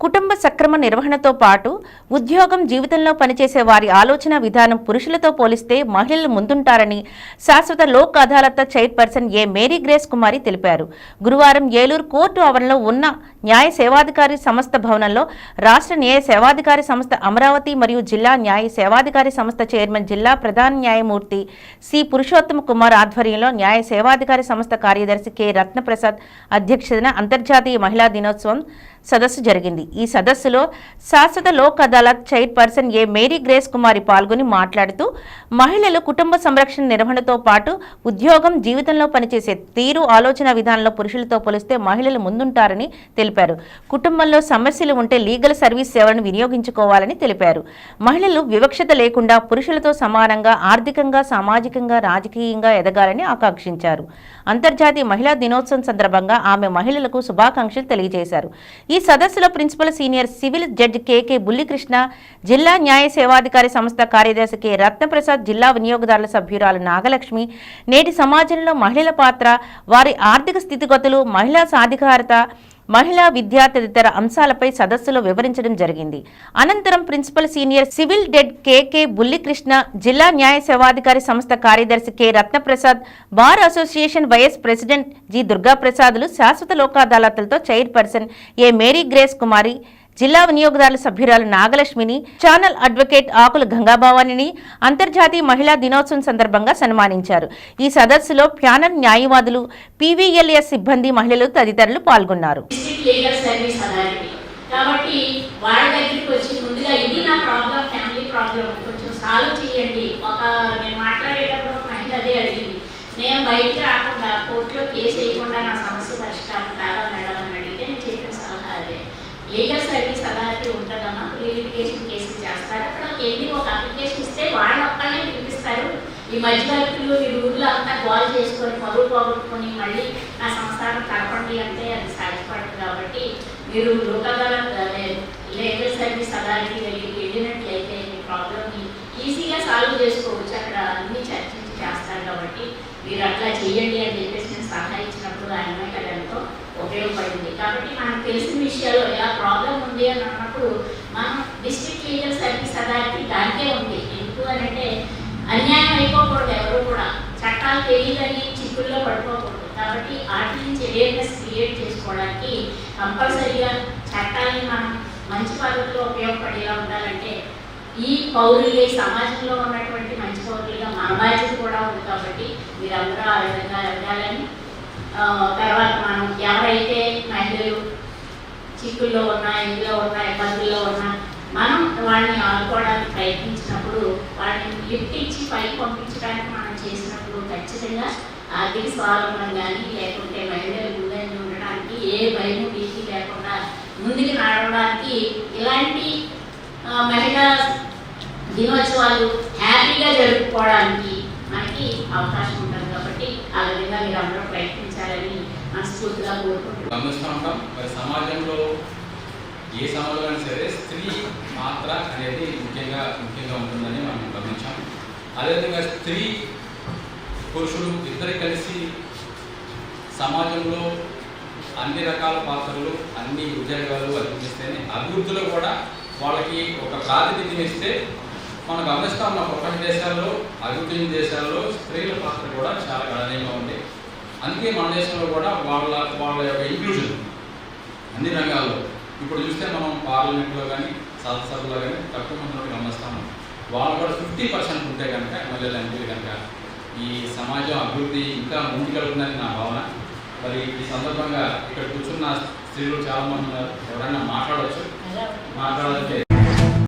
కుటుంబ సక్రమ నిర్వహణతో పాటు ఉద్యోగం జీవితంలో పనిచేసే వారి ఆలోచన విధానం పురుషులతో పోలిస్తే మహిళలు ముందుంటారని శాశ్వత Lok Adalat chairperson A Mary Grace Kumari తెలిపారు. గురువారం ఏలూరు కోర్టు ఆవరణలో ఉన్న న్యాయ సేవాధికారి సంస్థ భవనంలో రాష్ట్ర న్యాయ సేవాధికారి సంస్థ అమరావతి మరియు జిల్లా న్యాయ సేవాధికారి సంస్థ చైర్మన్ జిల్లా ప్రధాన న్యాయమూర్తి సి పురుషోత్తమ కుమార్ ఆధ్వర్యంలో న్యాయ సేవాధికారి సంస్థ కార్యదర్శి కె రత్నప్రసాద్ అధ్యక్షతన అంతర్జాతీయ మహిళా దినోత్సవం సదస్సు జరిగింది. ఈ సదస్సులో శాశ్వత Lok Adalat chairperson A Mary Grace Kumari పాల్గొని మాట్లాడుతూ మహిళలు కుటుంబ సంరక్షణ నిర్వహణతో పాటు ఉద్యోగం జీవితంలో పనిచేసే తీరు ఆలోచన విధానంలో పురుషులతో పోలిస్తే మహిళలు ముందుంటారని తెలిపారు. కుటుంబంలో సమస్యలు ఉంటే లీగల్ సర్వీస్ సేవలను వినియోగించుకోవాలని తెలిపారు. మహిళలు వివక్షత లేకుండా పురుషులతో సమానంగా ఆర్థికంగా సామాజికంగా రాజకీయంగా ఎదగాలని ఆకాంక్షించారు. అంతర్జాతీయ మహిళా దినోత్సవం సందర్భంగా ఆమె మహిళలకు శుభాకాంక్షలు తెలియజేశారు. ఈ సదస్సులో principal senior civil judge KK Bullikrishna జిల్లా న్యాయ సేవాధికారి సంస్థ కార్యదర్శి కె రత్నప్రసాద్ జిల్లా వినియోగదారుల సభ్యురాలు నాగలక్ష్మి నేటి సమాజంలో మహిళల పాత్ర వారి ఆర్థిక స్థితిగతులు మహిళా సాధికారత మహిళా విద్య తదితర అంశాలపై సదస్సులో వివరించడం జరిగింది. అనంతరం ప్రిన్సిపల్ సీనియర్ సివిల్ డెడ్ కెకే బుల్లికృష్ణ జిల్లా న్యాయ సేవాధికారి సంస్థ కార్యదర్శి K Ratnaprasad bar association vice president G దుర్గాప్రసాదులు శాశ్వత లోకాదాలతలతో chairperson A Mary Grace Kumari జిల్లా వినియోగదారుల సభ్యురాలు నాగలక్ష్మిని ఛానల్ అడ్వకేట్ ఆకుల గంగాభవానిని అంతర్జాతీయ మహిళా దినోత్సవం సందర్భంగా సన్మానించారు. ఈ సదస్సులో ప్యానల్ న్యాయవాదులు పీవీఎల్ఎస్ సిబ్బంది మహిళలు తదితరులు పాల్గొన్నారు. కాబట్టి వాళ్ళ దగ్గరికి వచ్చి ముందుగా ఇది నా ప్రాబ్లం ఫ్యామిలీ ప్రాబ్లం కొంచెం సాల్వ్ చేయండి. ఒక నేను మాట్లాడేటప్పుడు ఒక మహిళ అదే అడిగింది. నేను బయటికి రాకుండా కోర్టులో కేసు వేయకుండా నా సమస్య పరిష్కారం కాదా మేడం అని అడిగితే నేను చెప్పిన సలహా అదే లీగల్ సర్వీస్ అథారిటీ ఉంటుందమ్మా? ప్రీలిటిగేషన్ కేసులు చేస్తారు. అక్కడ వెళ్ళి ఒక అప్లికేషన్ ఇస్తే వాళ్ళ ఒక్కళ్ళే పిలిపిస్తారు. ఈ మధ్యవర్తులు ఈ రూళ్ళు అంతా గోల్ చేసుకొని పరువు పోగొట్టుకొని మళ్ళీ నా సంస్థానం కలపండి అంటే అది సాధ్యపడదు కాబట్టి మీరు లోకల్ లీగల్ సర్వీస్ అథారిటీ వెళ్ళి వెళ్ళినట్లయితే మీ ప్రాబ్లమ్ని ఈజీగా సాల్వ్ చేసుకోవచ్చు. అక్కడ అన్ని చర్చించి చేస్తారు కాబట్టి మీరు అట్లా చేయండి అని చెప్పేసి ఉపయోగపడింది. కాబట్టి మనకు తెలిసిన విషయాలు ఎలా ప్రాబ్లం ఉంది అని అన్నప్పుడు మనం డిస్ట్రిక్ట్ లీగల్ సర్వీస్ అథారిటీ దానికే ఉంది. ఎందుకు అని అంటే అన్యాయం అయిపోకూడదు ఎవరు కూడా. చట్టాలు తెలియదని చిక్కుల్లో పడిపోకూడదు. కాబట్టి వాటి నుంచి అవేర్నెస్ క్రియేట్ చేసుకోవడానికి కంపల్సరీగా చట్టాన్ని మనం మంచి పద్ధతిలో ఉపయోగపడేలా ఉండాలంటే ఈ పౌరులే సమాజంలో ఉన్నటువంటి మంచి పౌరులుగా మన బాధ్యత కూడా ఉంది కాబట్టి మీరందరూ ఆ విధంగా ఎదగాలని తర్వాత మనం ఎవరైతే చిక్కుల్లో ఉన్నా ఇందులో ఉన్నా ఇబ్బందుల్లో ఉన్నా మనం వాళ్ళని ఆడుకోవడానికి ప్రయత్నించినప్పుడు వాళ్ళని లిఫ్ట్ ఇచ్చి పైకి పంపించడానికి మనం చేసినప్పుడు ఖచ్చితంగా ఆర్థిక స్వావలంబన కానీ లేకుంటే మహిళలు ముందంజ ఉండడానికి ఏ భయం భీతి లేకుండా ముందుకు నడవడానికి ఇలాంటి మహిళా దినోత్సవాలు హ్యాపీగా జరుపుకోవడానికి మనకి అవకాశం ఉంటుంది. కాబట్టి ఆ విధంగా మీరు అందరూ ప్రయత్నించాలని మనస్ఫూర్తిగా కోరుకుంటున్నాను గమనిస్తూ ఉంటాం. మరి సమాజంలో ఏ సమాజంలో సరే స్త్రీ పాత్ర అనేది ముఖ్యంగా ముఖ్యంగా ఉంటుందని మనం గమనించాం. అదేవిధంగా స్త్రీ పురుషుడు ఇద్దరు కలిసి సమాజంలో అన్ని రకాల పాత్రలు అన్ని ఉద్యోగాలు అభివృద్ధిస్తేనే అభివృద్ధిలో కూడా వాళ్ళకి ఒక ప్రాతినిధ్యం ఇస్తే మనం గమనిస్తా ఉన్న ప్రపంచ దేశాల్లో అభివృద్ధి దేశాల్లో స్త్రీల పాత్ర కూడా చాలా గణనీయంగా ఉంది. అందుకే మన దేశంలో కూడా వాళ్ళ వాళ్ళ యొక్క ఇంక్లూజన్ అన్ని రంగాల్లో. ఇప్పుడు చూస్తే మనం పార్లమెంట్లో కానీ శాసనసభలో కానీ తక్కువ మంది గమనిస్తాము. వాళ్ళు కూడా ఫిఫ్టీ పర్సెంట్ ఉంటే కనుక ఎమ్మెల్యేలు ఎంపీలు కనుక ఈ సమాజం అభివృద్ధి ఇంకా ముందుకెళ్తుందని నా భావన. మరి ఈ సందర్భంగా ఇక్కడ కూర్చున్న స్త్రీలు చాలా మంది ఉన్నారు. ఎవరైనా మాట్లాడవచ్చు మాట్లాడాలంటే